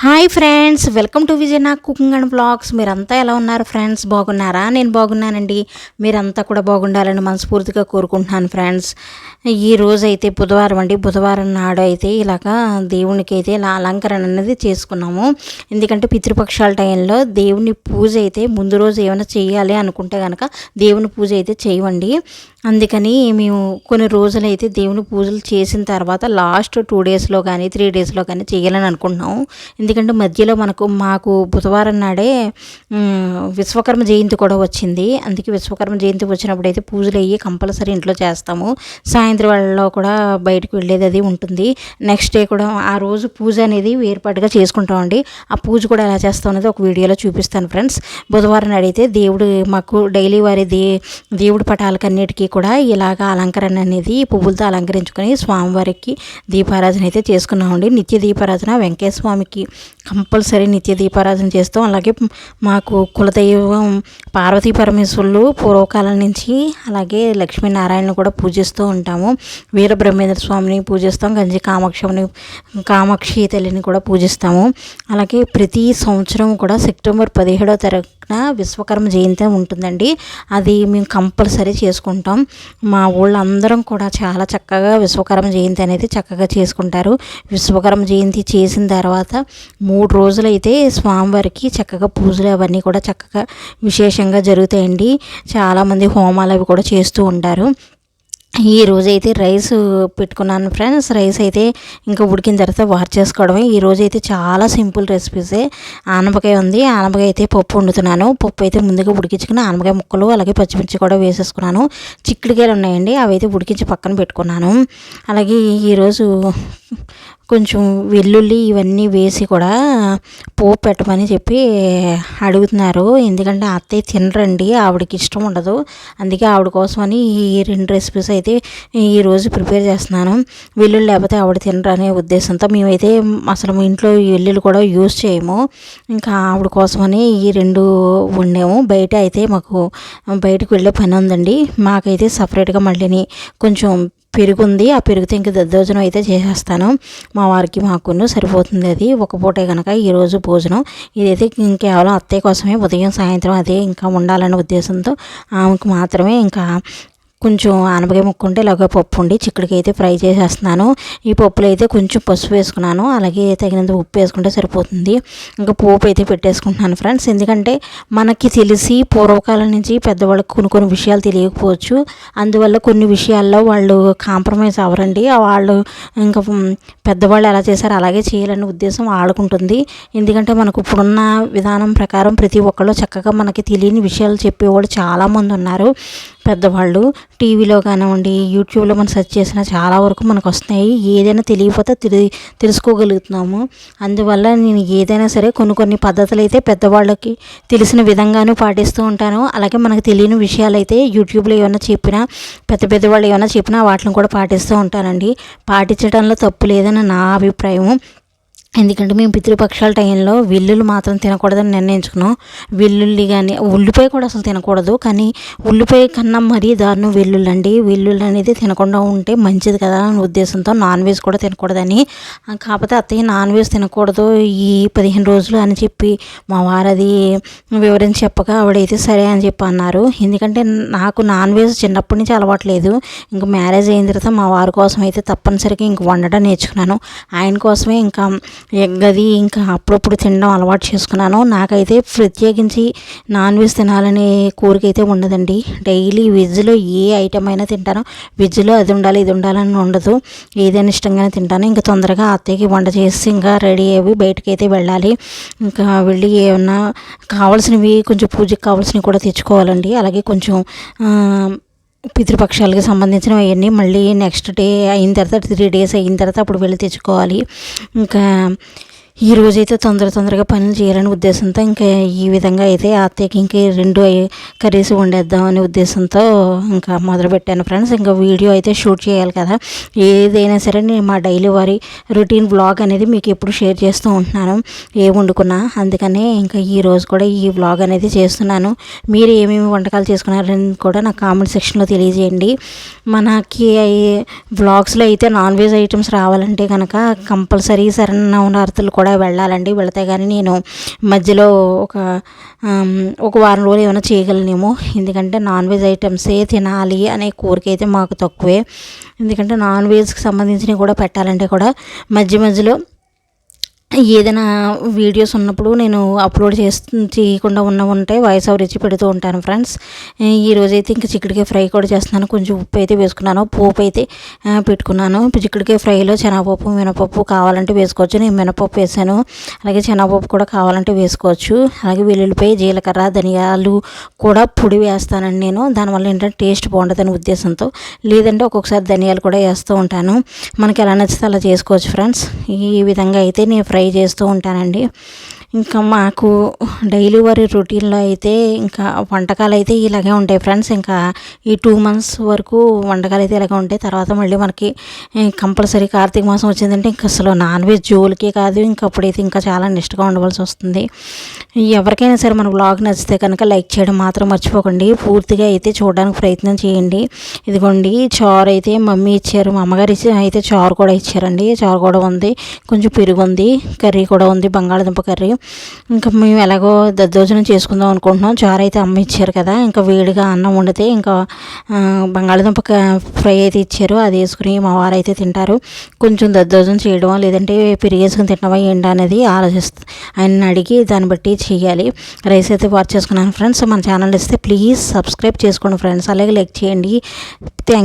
Hi friends welcome to విజయనా cooking and blogs. మీరంతా ఎలా ఉన్నారు ఫ్రెండ్స్? బాగున్నారా? నేను బాగున్నానండి. మీరంతా కూడా బాగుండాలని మనస్ఫూర్తిగా కోరుకుంటున్నాను ఫ్రెండ్స్. ఈ రోజు అయితే బుధవారం అండి. బుధవారం నాడు అయితే ఇలాగా దేవునికి అయితే ఇలా అలంకరణ అనేది చేసుకున్నాము. ఎందుకంటే పితృపక్షాల టైంలో దేవుని పూజ అయితే ముందు రోజు ఏమైనా చేయాలి అనుకుంటే కనుక దేవుని పూజ అయితే చేయవండి అందుకని మేము కొన్ని రోజులు అయితే దేవుని పూజలు చేసిన తర్వాత లాస్ట్ టూ డేస్లో కానీ త్రీ డేస్లో కానీ చేయాలని అనుకుంటున్నాం ఎందుకంటే మధ్యలో మనకు మాకు బుధవారం నాడే విశ్వకర్మ జయంతి కూడా వచ్చింది. అందుకే విశ్వకర్మ జయంతి వచ్చినప్పుడు అయితే పూజలు అయ్యి కంపల్సరీ ఇంట్లో చేస్తాము. సాయంత్రం వేళలో కూడా బయటకు వెళ్ళేది అది ఉంటుంది. నెక్స్ట్ డే కూడా ఆ రోజు పూజ అనేది వేరుపాటుగా చేసుకుంటామండి ఆ పూజ కూడా ఎలా చేస్తాం అనేది ఒక వీడియోలో చూపిస్తాను ఫ్రెండ్స్. బుధవారం నాడైతే దేవుడు మాకు డైలీ వారి దే దేవుడి పటాలకన్నిటికీ కూడా ఇలాగ అలంకరణ అనేది పువ్వులతో అలంకరించుకొని స్వామివారికి దీపారాధన అయితే చేసుకున్నామండి. నిత్య దీపారాధన వెంకటేశ్వర స్వామికి కంపల్సరీ నిత్య దీపారాధన చేస్తాం. అలాగే మాకు కులదైవం పార్వతీ పరమేశ్వరులు పూర్వకాలం నుంచి అలాగే లక్ష్మీనారాయణను కూడా పూజిస్తూ ఉంటాము. వీరబ్రహ్మేంద్ర స్వామిని పూజిస్తాం. గంజి కామాక్షమిని కామాక్షి తల్లిని కూడా పూజిస్తాము. అలాగే ప్రతి సంవత్సరం కూడా సెప్టెంబర్ పదిహేడో తారీఖున విశ్వకర్మ జయంతి ఉంటుందండి. అది మేము కంపల్సరీ చేసుకుంటాం. మా ఊళ్ళో అందరం కూడా చాలా చక్కగా విశ్వకర్మ జయంతి అనేది చక్కగా చేసుకుంటారు. విశ్వకర్మ జయంతి చేసిన తర్వాత మూడు రోజులైతే స్వామివారికి చక్కగా పూజలు అవన్నీ కూడా చక్కగా విశేషంగా జరుగుతాయండి. చాలామంది హోమాలు అవి కూడా చేస్తూ ఉంటారు. ఈ రోజైతే అయితే రైస్ పెట్టుకున్నాను ఫ్రెండ్స్. రైస్ అయితే ఇంకా ఉడికిన తర్వాత వాష్ చేసుకోవడమే. ఈ రోజైతే అయితే చాలా సింపుల్ రెసిపీసే. ఆనపకాయ ఉంది. ఆనపకాయ అయితే పప్పు వండుతున్నాను. పప్పు అయితే ముందుగా ఉడికించుకుని ఆనపకాయ ముక్కలు అలాగే పచ్చిమిర్చి కూడా వేసేసుకున్నాను. చిక్కుడుకాయలు ఉన్నాయండి. అవి అయితే ఉడికించి పక్కన పెట్టుకున్నాను. అలాగే ఈరోజు కొంచెం వెల్లుల్లి ఇవన్నీ వేసి కూడా పోపు పెట్టమని చెప్పి అడుగుతున్నారు. ఎందుకంటే అత్తయ్య తినరండి ఆవిడకి ఇష్టం ఉండదు. అందుకే ఆవిడ కోసమని ఈ రెండు రెసిపీస్ అయితే ఈరోజు ప్రిపేర్ చేస్తున్నాను. వెల్లుల్లి లేకపోతే ఆవిడ తినరు అనే ఉద్దేశంతో మేమైతే అసలు మా ఇంట్లో వెల్లుల్లి కూడా యూజ్ చేయము. ఇంకా ఆవిడ కోసమని ఈ రెండు వండాము. బయట అయితే మాకు బయటకు వెళ్ళే పని ఉందండి. మాకైతే సపరేట్గా మళ్ళీని కొంచెం పెరుగు ఉంది ఆ పెరుగుతో ఇంకా దద్దోజనం అయితే చేసేస్తాను. మా వారికి మాకును సరిపోతుంది అది. ఒక పూటే కనుక ఈరోజు భోజనం. ఇదైతే కేవలం అత్తయ్య కోసమే. ఉదయం సాయంత్రం అదే ఇంకా ఉండాలనే ఉద్దేశంతో ఆమెకు మాత్రమే ఇంకా కొంచెం ఆనపకాయ ముక్కుంటే ఇలాగ పప్పు ఉండి చిక్కుడికి అయితే ఫ్రై చేసేస్తున్నాను. ఈ పప్పులో అయితే కొంచెం పసుపు వేసుకున్నాను. అలాగే తగినంత ఉప్పు వేసుకుంటే సరిపోతుంది. ఇంకా పోపు అయితే పెట్టేసుకుంటున్నాను ఫ్రెండ్స్. ఎందుకంటే మనకి తెలిసి పూర్వకాలం నుంచి పెద్దవాళ్ళకి కొన్ని కొన్ని విషయాలు తెలియకపోవచ్చు. అందువల్ల కొన్ని విషయాల్లో వాళ్ళు కాంప్రమైజ్ అవ్వరండి. వాళ్ళు ఇంకా పెద్దవాళ్ళు ఎలా చేశారు అలాగే చేయాలనే ఉద్దేశం వాళ్ళకుంటుంది. ఎందుకంటే మనకు ఇప్పుడున్న విధానం ప్రకారం ప్రతి ఒక్కళ్ళు చక్కగా మనకి తెలియని విషయాలు చెప్పేవాళ్ళు చాలామంది ఉన్నారు. పెద్దవాళ్ళు టీవీలో కానివ్వండి యూట్యూబ్లో మనం సెర్చ్ చేసినా చాలా వరకు మనకు వస్తున్నాయి. ఏదైనా తెలియకపోతే తెలి తెలుసుకోగలుగుతున్నాము. అందువల్ల నేను ఏదైనా సరే కొన్ని కొన్ని పద్ధతులు అయితే పెద్దవాళ్ళకి తెలిసిన విధంగానూ పాటిస్తూ ఉంటాను. అలాగే మనకు తెలియని విషయాలు అయితే యూట్యూబ్లో ఏమైనా చెప్పినా పెద్ద పెద్దవాళ్ళు ఏమైనా చెప్పినా వాటిని కూడా పాటిస్తూ ఉంటానండి. పాటించడంలో తప్పు లేదని నా అభిప్రాయం ఎందుకంటే మేము పితృపక్షాల టైంలో వెల్లుల్లి మాత్రం తినకూడదని నిర్ణయించుకున్నాం. వెల్లుల్లి కానీ ఉల్లిపాయ కూడా అసలు తినకూడదు. కానీ ఉల్లిపాయ కన్నా మరీ దారుణం వెల్లుల్లి అండి. వెల్లుల్లి అనేది తినకుండా ఉంటే మంచిది కదా అనే ఉద్దేశంతో నాన్ వెజ్ కూడా తినకూడదని. కాకపోతే అత్తయ్య నాన్ వెజ్ తినకూడదు ఈ పదిహేను రోజులు అని చెప్పి మా వారు అది వివరించి చెప్పగా ఆవిడైతే సరే అని చెప్పి అన్నారు. ఎందుకంటే నాకు నాన్ వెజ్ చిన్నప్పటి నుంచి అలవాటు లేదు. ఇంకా మ్యారేజ్ అయిన తర్వాత మా వారి కోసం అయితే తప్పనిసరిగా ఇంక వండడం నేర్చుకున్నాను. ఆయన కోసమే ఇంకా ఎగ్ అది ఇంకా అప్పుడప్పుడు తినడం అలవాటు చేసుకున్నాను. నాకైతే ప్రత్యేకించి నాన్ వెజ్ తినాలనే కోరిక అయితే ఉండదండి. డైలీ వెజ్లో ఏ ఐటమ్ అయినా తింటాను. వెజ్లో అది ఉండాలి ఇది ఉండాలని ఉండదు. ఏదైనా ఇష్టంగానే తింటాను. ఇంకా తొందరగా అత్తయ్యకి వంట చేసి ఇంకా రెడీ అయ్యి బయటకి అయితే వెళ్ళాలి. ఇంకా వెళ్ళి ఏమన్నా కావాల్సినవి కొంచెం పూజకి కావాల్సినవి కూడా తెచ్చుకోవాలండి. అలాగే కొంచెం పితృపక్షాలకి సంబంధించినవి అవన్నీ మళ్ళీ నెక్స్ట్ డే అయిన తర్వాత త్రీ డేస్ అయిన తర్వాత అప్పుడు వెళ్ళి తెచ్చుకోవాలి. ఇంకా ఈ రోజైతే తొందర తొందరగా పనులు చేయాలనే ఉద్దేశంతో ఇంకా ఈ విధంగా అయితే అత్తయ్యకి ఇంక రెండు కర్రీస్ వండేద్దాం అనే ఉద్దేశంతో ఇంకా మొదలుపెట్టాను ఫ్రెండ్స్. ఇంకా వీడియో అయితే షూట్ చేయాలి కదా. ఏదైనా సరే నేను మా డైలీ వారి రొటీన్ బ్లాగ్ అనేది మీకు ఎప్పుడు షేర్ చేస్తూ ఉంటున్నాను. ఏ వండుకున్నా అందుకనే ఇంకా ఈ రోజు కూడా ఈ బ్లాగ్ అనేది చేస్తున్నాను. మీరు ఏమేమి వంటకాలు చేసుకున్నారని కూడా నాకు కామెంట్ సెక్షన్లో తెలియజేయండి. మనకి బ్లాగ్స్లో అయితే నాన్ వెజ్ ఐటమ్స్ రావాలంటే కనుక కంపల్సరీ సరైన శరణవరాత్రులు కూడా కూడా వెళ్ళాలండి. వెళితే కానీ నేను మధ్యలో ఒక ఒక వారం రోజులు ఏమైనా చేయగలనేమో. ఎందుకంటే నాన్ వెజ్ ఐటమ్సే తినాలి అనే కోరిక అయితే మాకు తక్కువే. ఎందుకంటే నాన్ వెజ్కి సంబంధించినవి కూడా పెట్టాలంటే కూడా మధ్య మధ్యలో ఏదైనా వీడియోస్ ఉన్నప్పుడు నేను అప్లోడ్ చేస్తు చేయకుండా ఉన్న ఉంటే వాయిస్ ఓవర్ ఇచ్చి పెడుతూ ఉంటాను ఫ్రెండ్స్. ఈ రోజైతే ఇంకా చిక్కుడుకాయ ఫ్రై కూడా చేస్తున్నాను. కొంచెం ఉప్పు అయితే వేసుకున్నాను. పోపు అయితే పెట్టుకున్నాను. చిక్కుడుకాయ ఫ్రైలో శనగపప్పు మినపప్పు కావాలంటే వేసుకోవచ్చు. నేను మినపప్పు వేసాను. అలాగే శనగపప్పు కూడా కావాలంటే వేసుకోవచ్చు. అలాగే వెల్లుల్లిపాయ జీలకర్ర ధనియాలు కూడా పొడి వేస్తానండి నేను. దానివల్ల ఏంటంటే టేస్ట్ బాగుంటుందని ఉద్దేశంతో. లేదంటే ఒక్కొక్కసారి ధనియాలు కూడా వేస్తూ ఉంటాను. మనకి ఎలా నచ్చితే అలా చేసుకోవచ్చు ఫ్రెండ్స్. ఈ విధంగా అయితే నేను ఫ్రై చేస్తూ ఉంటానండి. ఇంకా మాకు డైలీ వారి రొటీన్లో అయితే ఇంకా వంటకాలు అయితే ఇలాగే ఉంటాయి ఫ్రెండ్స్. ఇంకా ఈ టూ మంత్స్ వరకు వంటకాలు అయితే ఇలాగే ఉంటాయి. తర్వాత మళ్ళీ మనకి కంపల్సరీ కార్తీక మాసం వచ్చిందంటే ఇంకా అసలు నాన్ వెజ్ జోలికే కాదు. ఇంకా అప్పుడైతే ఇంకా చాలా నిష్టగా ఉండవలసి వస్తుంది. ఎవరికైనా సరే మన బ్లాగ్ నచ్చితే కనుక లైక్ చేయడం మాత్రం మర్చిపోకండి. పూర్తిగా అయితే చూడడానికి ప్రయత్నం చేయండి. ఇదిగోండి చారు అయితే మమ్మీ ఇచ్చారు. మా అమ్మగారు ఇచ్చి అయితే చారు కూడా ఇచ్చారండి. చారు కూడా ఉంది. కొంచెం పెరుగు ఉంది కర్రీ కూడా ఉంది బంగాళదుంప కర్రీ. ఇంకా మేము ఎలాగో దద్దోజనం చేసుకుందాం అనుకుంటున్నాం. చారు అయితే అమ్మ ఇచ్చారు కదా. ఇంకా వేడిగా అన్నం వండితే ఇంకా బంగాళాదుంప బంగాళదుంప ఫ్రై అయితే ఇచ్చారు. అది వేసుకుని మా వారు అయితే తింటారు. కొంచెం దద్దోజనం చేయడం లేదంటే పెరిగేసుకుని తినవా ఏంటి అనేది ఆలోచిస్తా ఆయన అడిగి దాన్ని బట్టి చేయాలి. రైస్ అయితే వాచ్ చేసుకున్నాను ఫ్రెండ్స్. మన ఛానల్ ఇస్తే ప్లీజ్ సబ్స్క్రైబ్ చేసుకోండి ఫ్రెండ్స్. అలాగే లైక్ చేయండి. థ్యాంక్